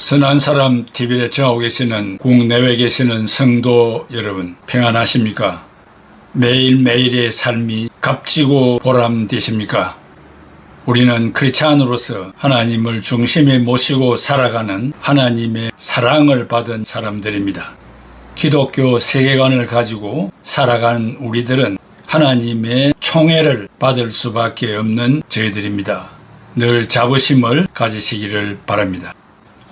선한 사람 TV에 정하고 계시는 국내외 계시는 성도 여러분 평안하십니까? 매일매일의 삶이 값지고 보람되십니까? 우리는 크리스찬으로서 하나님을 중심에 모시고 살아가는 하나님의 사랑을 받은 사람들입니다. 기독교 세계관을 가지고 살아가는 우리들은 하나님의 총애를 받을 수밖에 없는 저희들입니다. 늘 자부심을 가지시기를 바랍니다.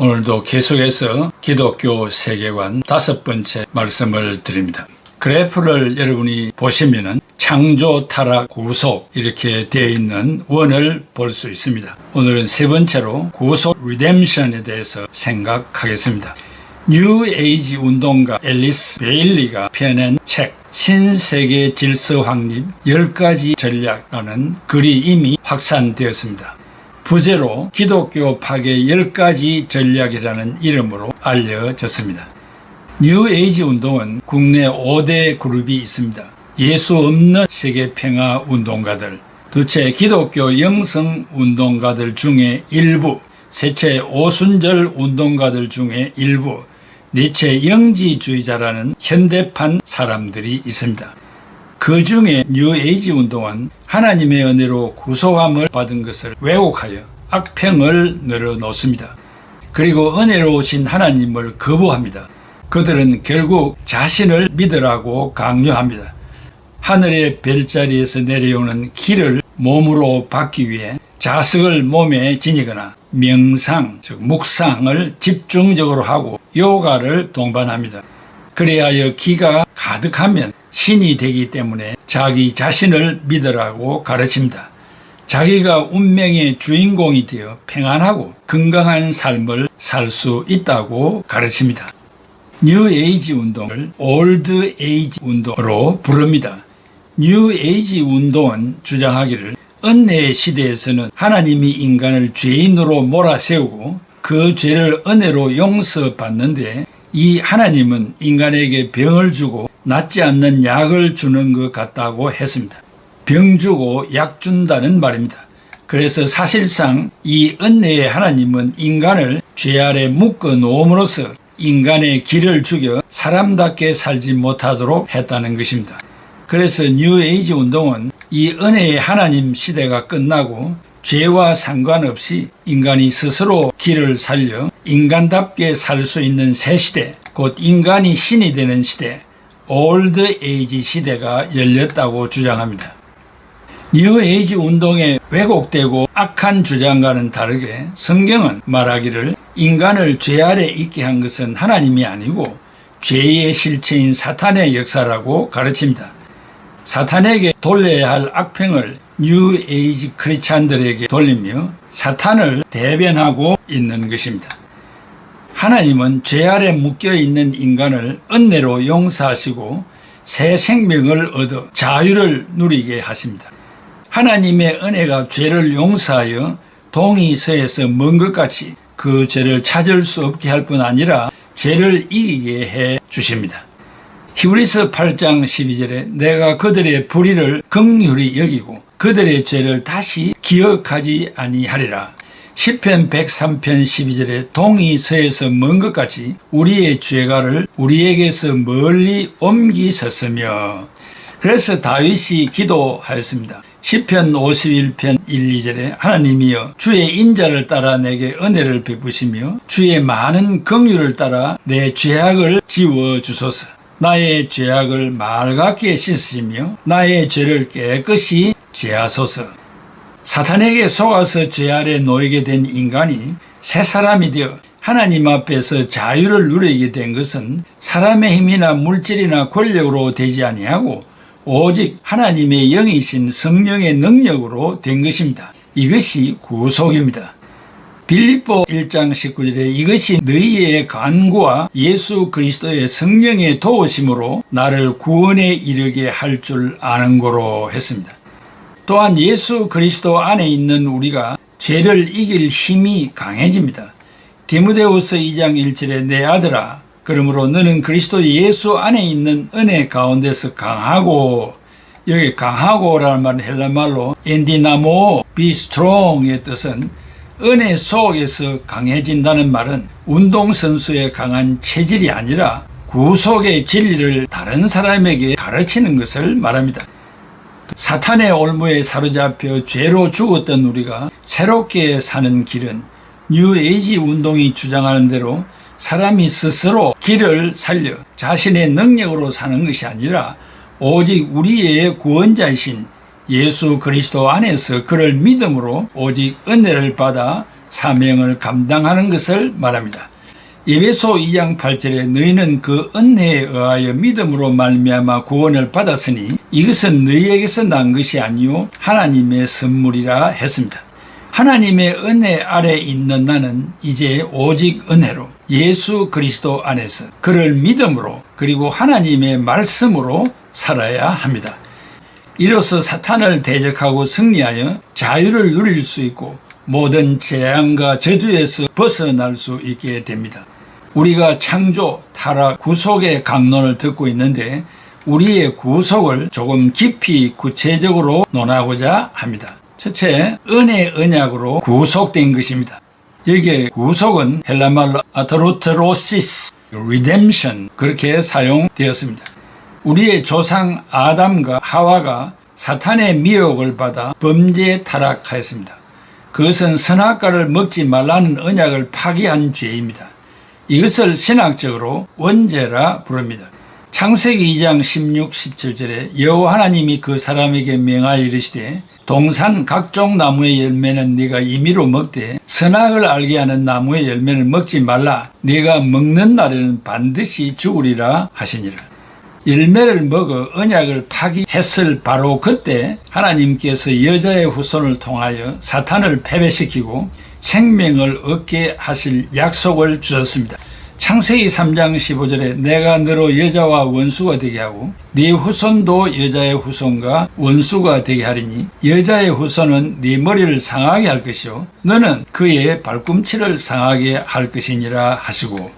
오늘도 계속해서 기독교 세계관 다섯 번째 말씀을 드립니다. 그래프를 여러분이 보시면은 창조, 타락, 구속 이렇게 되어 있는 원을 볼 수 있습니다. 오늘은 세 번째로 구속 리뎀션에 대해서 생각하겠습니다. 뉴 에이지 운동가 앨리스 베일리가 펴낸 책 신세계 질서 확립 10가지 전략이라는 글이 이미 확산되었습니다. 부제로 기독교 파괴 10가지 전략이라는 이름으로 알려졌습니다. 뉴 에이지 운동은 국내 5대 그룹이 있습니다. 예수 없는 세계 평화 운동가들, 두째 기독교 영성 운동가들 중에 일부, 셋째 오순절 운동가들 중에 일부, 넷째 영지주의자라는 현대판 사람들이 있습니다. 그 중에 뉴 에이지 운동은 하나님의 은혜로 구속함을 받은 것을 왜곡하여 악평을 늘어놓습니다. 그리고 은혜로우신 하나님을 거부합니다. 그들은 결국 자신을 믿으라고 강요합니다. 하늘의 별자리에서 내려오는 길을 몸으로 받기 위해 자석을 몸에 지니거나 명상, 즉 묵상을 집중적으로 하고 요가를 동반합니다. 그래야 기가 가득하면 신이 되기 때문에 자기 자신을 믿으라고 가르칩니다. 자기가 운명의 주인공이 되어 평안하고 건강한 삶을 살 수 있다고 가르칩니다. 뉴 에이지 운동을 올드 에이지 운동으로 부릅니다. 뉴 에이지 운동은 주장하기를 은혜의 시대에서는 하나님이 인간을 죄인으로 몰아세우고 그 죄를 은혜로 용서받는데 이 하나님은 인간에게 병을 주고 낫지 않는 약을 주는 것 같다고 했습니다. 병 주고 약 준다는 말입니다. 그래서 사실상 이 은혜의 하나님은 인간을 죄 아래 묶어 놓음으로써 인간의 길을 죽여 사람답게 살지 못하도록 했다는 것입니다. 그래서 뉴에이지 운동은 이 은혜의 하나님 시대가 끝나고 죄와 상관없이 인간이 스스로 길을 살려 인간답게 살 수 있는 새 시대, 곧 인간이 신이 되는 시대, 올드 에이지 시대가 열렸다고 주장합니다. 뉴 에이지 운동에 왜곡되고 악한 주장과는 다르게 성경은 말하기를 인간을 죄 아래 있게 한 것은 하나님이 아니고 죄의 실체인 사탄의 역사라고 가르칩니다. 사탄에게 돌려야 할 악평을 뉴 에이지 크리스찬들에게 돌리며 사탄을 대변하고 있는 것입니다. 하나님은 죄 아래 묶여 있는 인간을 은혜로 용서하시고 새 생명을 얻어 자유를 누리게 하십니다. 하나님의 은혜가 죄를 용서하여 동이 서에서 먼 것 같이 그 죄를 찾을 수 없게 할 뿐 아니라 죄를 이기게 해 주십니다. 히브리서 8장 12절에 내가 그들의 불의를 긍휼히 여기고 그들의 죄를 다시 기억하지 아니하리라. 10편 103편 12절에 동이 서에서 먼 것 같이 우리의 죄가를 우리에게서 멀리 옮기셨으며 그래서 다윗이 기도하였습니다. 10편 51편 1, 2절에 하나님이여 주의 인자를 따라 내게 은혜를 베푸시며 주의 많은 긍휼을 따라 내 죄악을 지워 주소서. 나의 죄악을 맑게 씻으시며 나의 죄를 깨끗이 제하소서. 사탄에게 속아서 죄 아래 놓이게 된 인간이 새 사람이 되어 하나님 앞에서 자유를 누리게 된 것은 사람의 힘이나 물질이나 권력으로 되지 아니하고 오직 하나님의 영이신 성령의 능력으로 된 것입니다. 이것이 구속입니다. 빌립보 1장 19절에 이것이 너희의 간구와 예수 그리스도의 성령의 도우심으로 나를 구원에 이르게 할 줄 아는 거로 했습니다. 또한 예수 그리스도 안에 있는 우리가 죄를 이길 힘이 강해집니다. 디모데후서 2장 1절에 내 아들아 그러므로 너는 그리스도 예수 안에 있는 은혜 가운데서 강하고 여기 강하고라는 말은 헬라말로 엔디나모 be strong의 뜻은 은혜 속에서 강해진다는 말은 운동선수의 강한 체질이 아니라 구속의 진리를 다른 사람에게 가르치는 것을 말합니다. 사탄의 올무에 사로잡혀 죄로 죽었던 우리가 새롭게 사는 길은 뉴에이지 운동이 주장하는 대로 사람이 스스로 길을 살려 자신의 능력으로 사는 것이 아니라 오직 우리의 구원자이신 예수 그리스도 안에서 그를 믿음으로 오직 은혜를 받아 사명을 감당하는 것을 말합니다. 예배소 2장 8절에 너희는 그 은혜에 의하여 믿음으로 말미암아 구원을 받았으니 이것은 너희에게서 난 것이 아니요 하나님의 선물이라 했습니다. 하나님의 은혜 아래 있는 나는 이제 오직 은혜로 예수 그리스도 안에서 그를 믿음으로 그리고 하나님의 말씀으로 살아야 합니다. 이로써 사탄을 대적하고 승리하여 자유를 누릴 수 있고 모든 재앙과 저주에서 벗어날 수 있게 됩니다. 우리가 창조, 타락, 구속의 강론을 듣고 있는데 우리의 구속을 조금 깊이 구체적으로 논하고자 합니다. 첫째, 은혜 언약으로 구속된 것입니다. 여기에 구속은 헬라말로 아토로트로시스, redemption 그렇게 사용되었습니다. 우리의 조상 아담과 하와가 사탄의 미혹을 받아 범죄에 타락하였습니다. 그것은 선악과를 먹지 말라는 언약을 파기한 죄입니다. 이것을 신학적으로 원죄라 부릅니다. 창세기 2장 16, 17절에 여호와 하나님이 그 사람에게 명하여 이르시되 동산 각종 나무의 열매는 네가 임의로 먹되 선악을 알게 하는 나무의 열매는 먹지 말라 네가 먹는 날에는 반드시 죽으리라 하시니라. 열매를 먹어 언약을 파기했을 바로 그때 하나님께서 여자의 후손을 통하여 사탄을 패배시키고 생명을 얻게 하실 약속을 주셨습니다. 창세기 3장 15절에 내가 너로 여자와 원수가 되게 하고 네 후손도 여자의 후손과 원수가 되게 하리니 여자의 후손은 네 머리를 상하게 할 것이요 너는 그의 발꿈치를 상하게 할 것이니라 하시고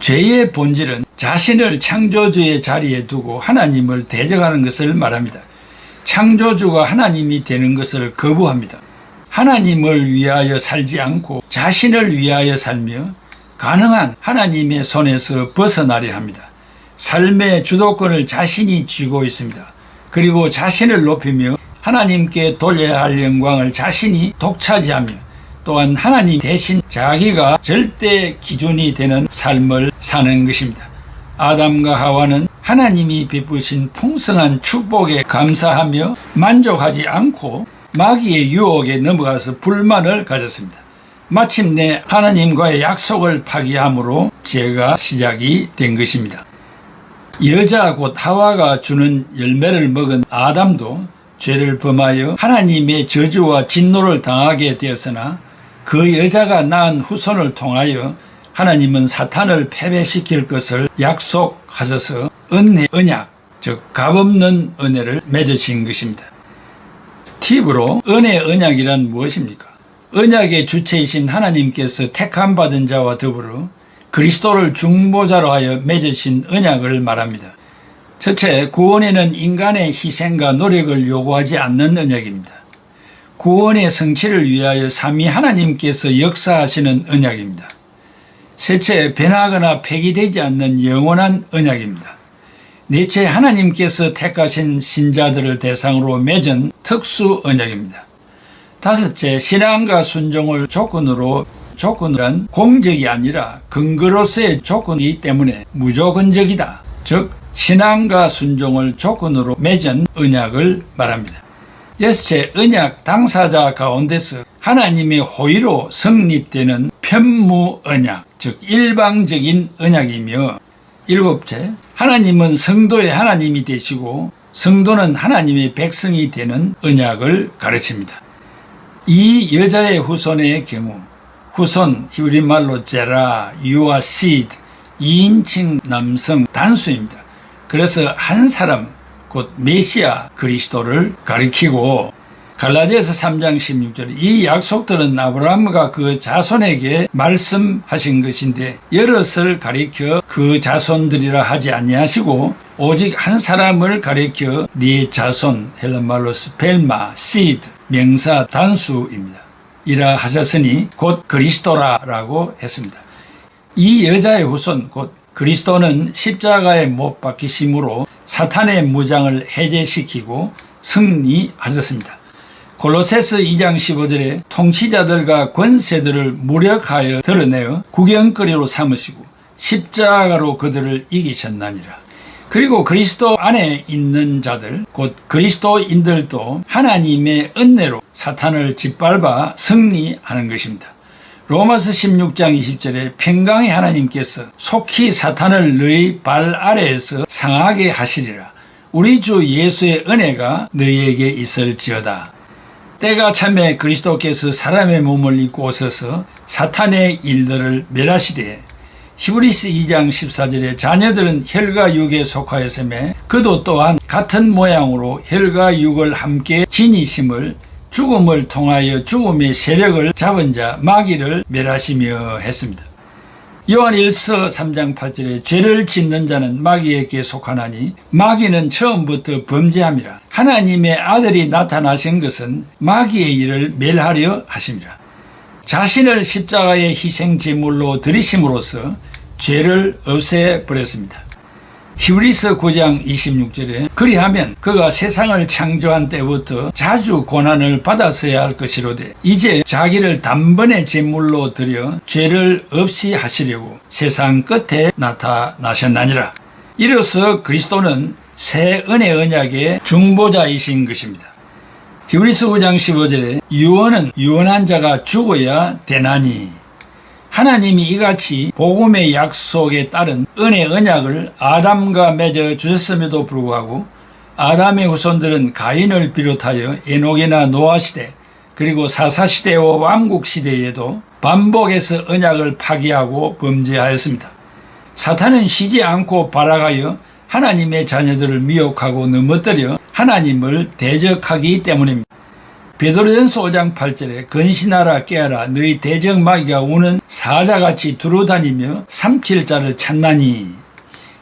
죄의 본질은 자신을 창조주의 자리에 두고 하나님을 대적하는 것을 말합니다. 창조주가 하나님이 되는 것을 거부합니다. 하나님을 위하여 살지 않고 자신을 위하여 살며 가능한 하나님의 손에서 벗어나려 합니다. 삶의 주도권을 자신이 쥐고 있습니다. 그리고 자신을 높이며 하나님께 돌려야 할 영광을 자신이 독차지하며 또한 하나님 대신 자기가 절대 기준이 되는 삶을 사는 것입니다. 아담과 하와는 하나님이 베푸신 풍성한 축복에 감사하며 만족하지 않고 마귀의 유혹에 넘어가서 불만을 가졌습니다. 마침내 하나님과의 약속을 파기함으로 죄가 시작이 된 것입니다. 여자 곧 하와가 주는 열매를 먹은 아담도 죄를 범하여 하나님의 저주와 진노를 당하게 되었으나 그 여자가 낳은 후손을 통하여 하나님은 사탄을 패배시킬 것을 약속하셔서 은혜 언약 즉 값없는 은혜를 맺으신 것입니다. 팁으로 은혜 언약이란 무엇입니까? 언약의 주체이신 하나님께서 택함 받은 자와 더불어 그리스도를 중보자로 하여 맺으신 언약을 말합니다. 첫째, 구원에는 인간의 희생과 노력을 요구하지 않는 언약입니다. 구원의 성취를 위하여 삼위 하나님께서 역사하시는 언약입니다. 셋째, 변하거나 폐기되지 않는 영원한 언약입니다. 넷째, 하나님께서 택하신 신자들을 대상으로 맺은 특수 언약입니다. 다섯째, 신앙과 순종을 조건으로 조건은 공적이 아니라 근거로서의 조건이기 때문에 무조건적이다. 즉, 신앙과 순종을 조건으로 맺은 언약을 말합니다. 여섯째, 언약 당사자 가운데서 하나님의 호의로 성립되는 편무 언약, 즉 일방적인 언약이며 일곱째, 하나님은 성도의 하나님이 되시고 성도는 하나님의 백성이 되는 언약을 가르칩니다. 이 여자의 후손의 경우 후손 히브리 말로 제라, 유아 시드 2인칭 남성 단수입니다. 그래서 한 사람 곧 메시아 그리스도를 가리키고 갈라디아서 3장 16절 이 약속들은 아브라함과 그 자손에게 말씀하신 것인데 여럿을 가리켜 그 자손들이라 하지 아니하시고 오직 한 사람을 가리켜 네 자손 헬라말로 스펠마 시드 명사 단수입니다. 이라 하셨으니 곧 그리스도라라고 했습니다. 이 여자의 후손 곧 그리스도는 십자가에 못 박히심으로 사탄의 무장을 해제시키고 승리하셨습니다. 골로새서 2장 15절에 통치자들과 권세들을 무력하여 드러내어 구경거리로 삼으시고 십자가로 그들을 이기셨나니라. 그리고 그리스도 안에 있는 자들, 곧 그리스도인들도 하나님의 은혜로 사탄을 짓밟아 승리하는 것입니다. 로마서 16장 20절에 평강의 하나님께서 속히 사탄을 너희 발 아래에서 상하게 하시리라. 우리 주 예수의 은혜가 너희에게 있을지어다. 때가 참에 그리스도께서 사람의 몸을 입고 오셔서 사탄의 일들을 멸하시되 히브리스 2장 14절에 자녀들은 혈과 육에 속하였음에 그도 또한 같은 모양으로 혈과 육을 함께 지니심을 죽음을 통하여 죽음의 세력을 잡은 자 마귀를 멸하시며 했습니다. 요한 1서 3장 8절에 죄를 짓는 자는 마귀에게 속하나니 마귀는 처음부터 범죄함이라 하나님의 아들이 나타나신 것은 마귀의 일을 멸하려 하심이라 자신을 십자가의 희생 제물로 드리심으로써 죄를 없애버렸습니다. 히브리서 9장 26절에 그리하면 그가 세상을 창조한 때부터 자주 고난을 받았어야 할 것이로되 이제 자기를 단번에 제물로 드려 죄를 없이 하시려고 세상 끝에 나타나셨나니라. 이로써 그리스도는 새 은혜 언약의 중보자이신 것입니다. 히브리서 9장 15절에 유언은 유언한 자가 죽어야 되나니 하나님이 이같이 복음의 약속에 따른 은혜 언약을 아담과 맺어 주셨음에도 불구하고 아담의 후손들은 가인을 비롯하여 에녹이나 노아 시대 그리고 사사 시대와 왕국 시대에도 반복해서 언약을 파기하고 범죄하였습니다. 사탄은 쉬지 않고 발악하여 하나님의 자녀들을 미혹하고 넘어뜨려 하나님을 대적하기 때문입니다. 베드로전서 5장 8절에 근신하라 깨어라 너희 대적 마귀가 우는 사자같이 두루다니며 삼킬 자를 찾나니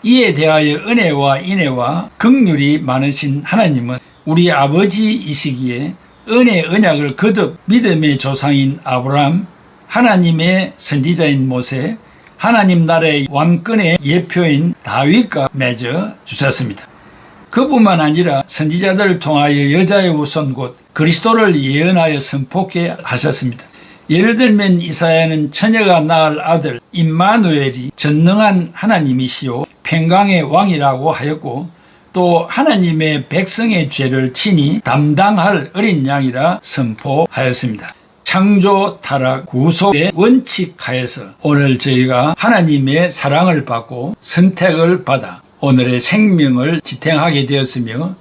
이에 대하여 은혜와 인애와 극률이 많으신 하나님은 우리 아버지이시기에 은혜 언약을 거듭 믿음의 조상인 아브라함 하나님의 선지자인 모세 하나님 나라의 왕권의 예표인 다윗과 맺어 주셨습니다. 그뿐만 아니라 선지자들을 통하여 여자의 우선 곧 그리스도를 예언하여 선포케 하셨습니다. 예를 들면 이사야는 처녀가 낳을 아들 임마누엘이 전능한 하나님이시요 평강의 왕이라고 하였고 또 하나님의 백성의 죄를 친히 담당할 어린 양이라 선포하였습니다. 창조 타락 구속의 원칙하에서 오늘 저희가 하나님의 사랑을 받고 선택을 받아 오늘의 생명을 지탱하게 되었으며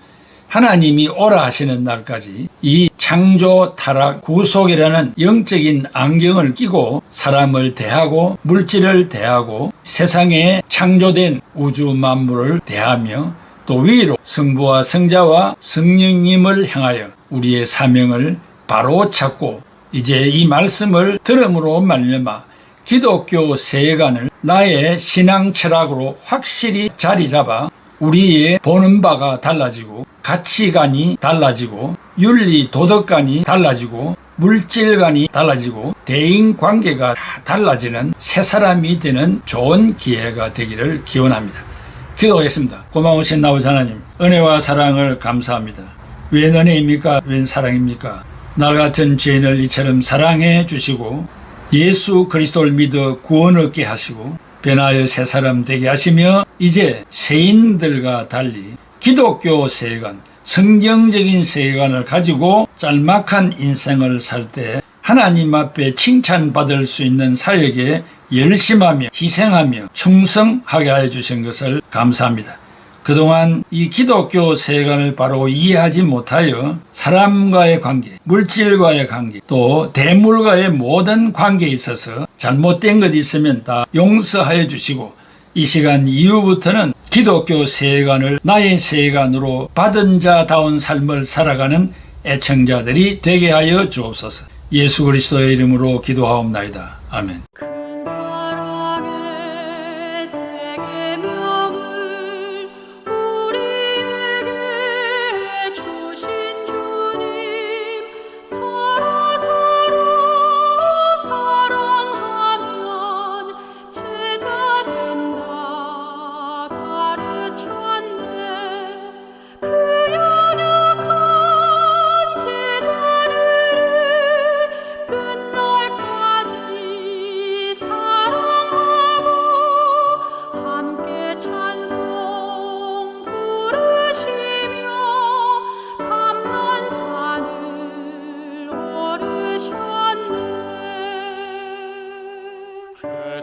하나님이 오라 하시는 날까지 이 창조 타락 구속이라는 영적인 안경을 끼고 사람을 대하고 물질을 대하고 세상에 창조된 우주 만물을 대하며 또 위로 성부와 성자와 성령님을 향하여 우리의 사명을 바로 찾고 이제 이 말씀을 들음으로 말미암아 기독교 세계관을 나의 신앙 철학으로 확실히 자리 잡아 우리의 보는 바가 달라지고 가치관이 달라지고 윤리 도덕관이 달라지고 물질관이 달라지고 대인 관계가 다 달라지는 새 사람이 되는 좋은 기회가 되기를 기원합니다. 기도하겠습니다. 고마우신 나우지 하나님 은혜와 사랑을 감사합니다. 웬 은혜입니까? 웬 사랑입니까? 나 같은 죄인을 이처럼 사랑해 주시고 예수 그리스도를 믿어 구원 얻게 하시고 변하여 새 사람 되게 하시며 이제 세인들과 달리 기독교 세계관, 성경적인 세계관을 가지고 짤막한 인생을 살 때 하나님 앞에 칭찬받을 수 있는 사역에 열심하며 희생하며 충성하게 해 주신 것을 감사합니다. 그동안 이 기독교 세계관을 바로 이해하지 못하여 사람과의 관계, 물질과의 관계, 또 대물과의 모든 관계에 있어서 잘못된 것 있으면 다 용서하여 주시고 이 시간 이후부터는 기독교 세계관을 나의 세계관으로 받은 자다운 삶을 살아가는 애청자들이 되게 하여 주옵소서. 예수 그리스도의 이름으로 기도하옵나이다. 아멘.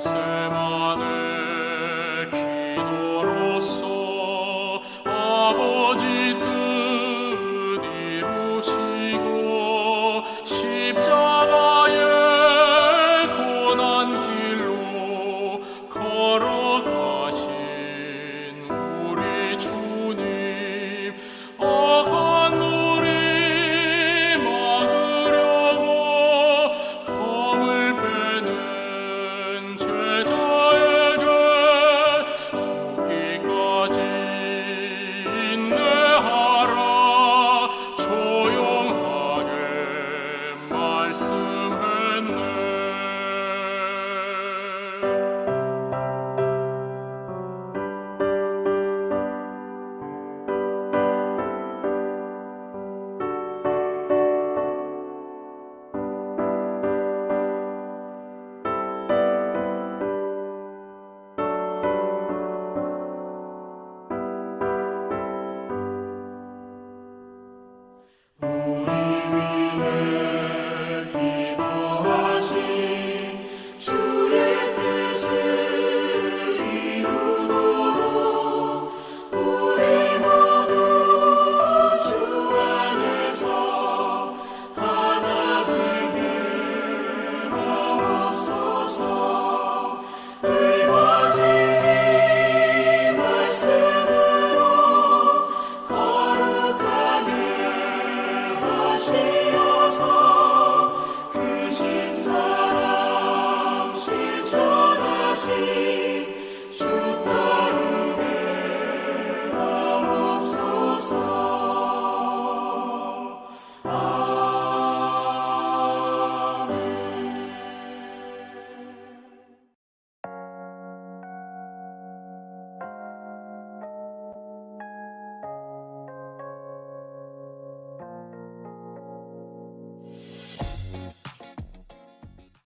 se